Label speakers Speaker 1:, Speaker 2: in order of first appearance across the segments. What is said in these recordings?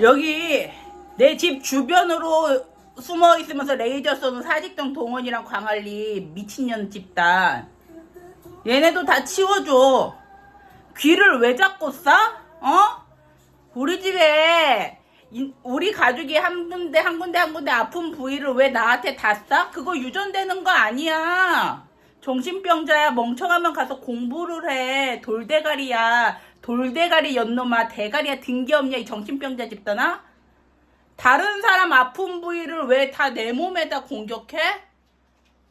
Speaker 1: 여기 내 집 주변으로 숨어 있으면서 레이저 쏘는 사직동 동원이랑 광안리 미친년 집단. 얘네도 다 치워줘. 귀를 왜 잡고 싸? 어? 우리 집에 이- 우리 가족이 한 군데 한 군데 한 군데 아픈 부위를 왜 나한테 다 싸? 그거 유전되는 거 아니야. 정신병자야 멍청하면 가서 공부를 해. 돌대가리야. 돌대가리 연놈아 대가리야 등게 없냐 이 정신병자 집단아? 다른 사람 아픈 부위를 왜 다 내 몸에다 공격해?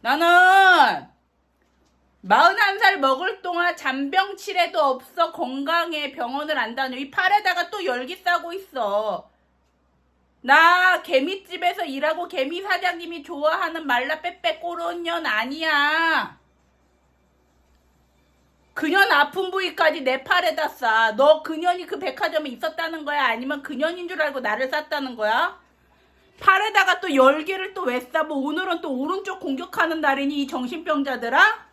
Speaker 1: 나는 41살 먹을 동안 잔병 치레도 없어 건강해 병원을 안 다녀 이 팔에다가 또 열기 싸고 있어 나 개미집에서 일하고 개미 사장님이 좋아하는 말라 빼빼 꼬르는 년 아니야 그년 아픈 부위까지 내 팔에다 싸. 너 그년이 그 백화점에 있었다는 거야? 아니면 그년인 줄 알고 나를 쌌다는 거야? 팔에다가 또 열개를 또 왜 싸? 뭐 오늘은 또 오른쪽 공격하는 날이니 이 정신병자들아?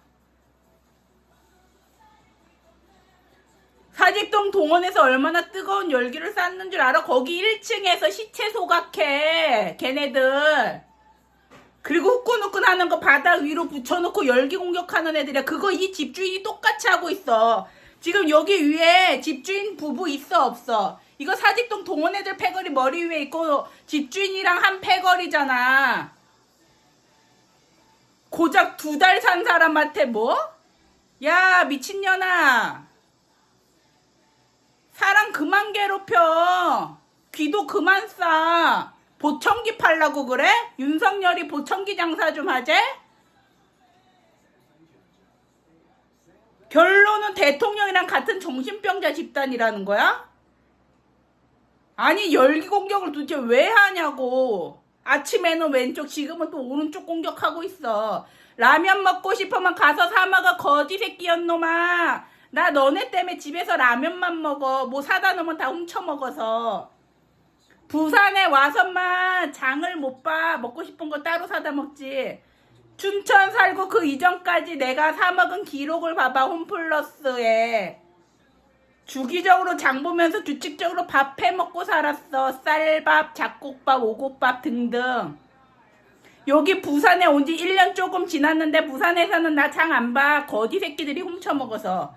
Speaker 1: 사직동 동원에서 얼마나 뜨거운 열기를 쌌는 줄 알아? 거기 1층에서 시체 소각해. 걔네들. 그리고 후끈후끈 하는 거 바닥 위로 붙여놓고 열기 공격하는 애들이야. 그거 이 집주인이 똑같이 하고 있어. 지금 여기 위에 집주인 부부 있어 없어? 이거 사직동 동원 애들 패거리 머리 위에 있고 집주인이랑 한 패거리잖아. 고작 두 달 산 사람한테 뭐? 야 미친년아. 사람 그만 괴롭혀. 귀도 그만 싸. 보청기 팔라고 그래? 윤석열이 보청기 장사 좀 하재? 결론은 대통령이랑 같은 정신병자 집단이라는 거야? 아니 열기 공격을 도대체 왜 하냐고 아침에는 왼쪽 지금은 또 오른쪽 공격하고 있어 라면 먹고 싶으면 가서 사 먹어 거지 새끼였 놈아 나 너네 때문에 집에서 라면만 먹어 뭐 사다 놓으면 다 훔쳐 먹어서 부산에 와서만 장을 못 봐. 먹고 싶은 거 따로 사다 먹지. 춘천 살고 그 이전까지 내가 사 먹은 기록을 봐봐. 홈플러스에. 주기적으로 장 보면서 규칙적으로 밥 해 먹고 살았어. 쌀밥, 잡곡밥, 오곡밥 등등. 여기 부산에 온 지 1년 조금 지났는데 부산에서는 나 장 안 봐. 거지 새끼들이 훔쳐 먹어서.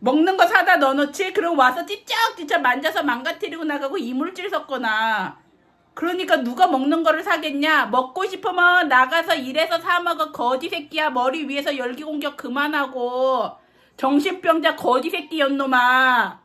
Speaker 1: 먹는 거 사다 넣어놓지? 그리고 와서 찌쩍찌쩍 만져서 망가뜨리고 나가고 이물질 섞거나. 그러니까 누가 먹는 거를 사겠냐? 먹고 싶으면 나가서 일해서 사 먹어 거지 새끼야. 머리 위에서 열기 공격 그만하고. 정신병자 거지 새끼 연놈아.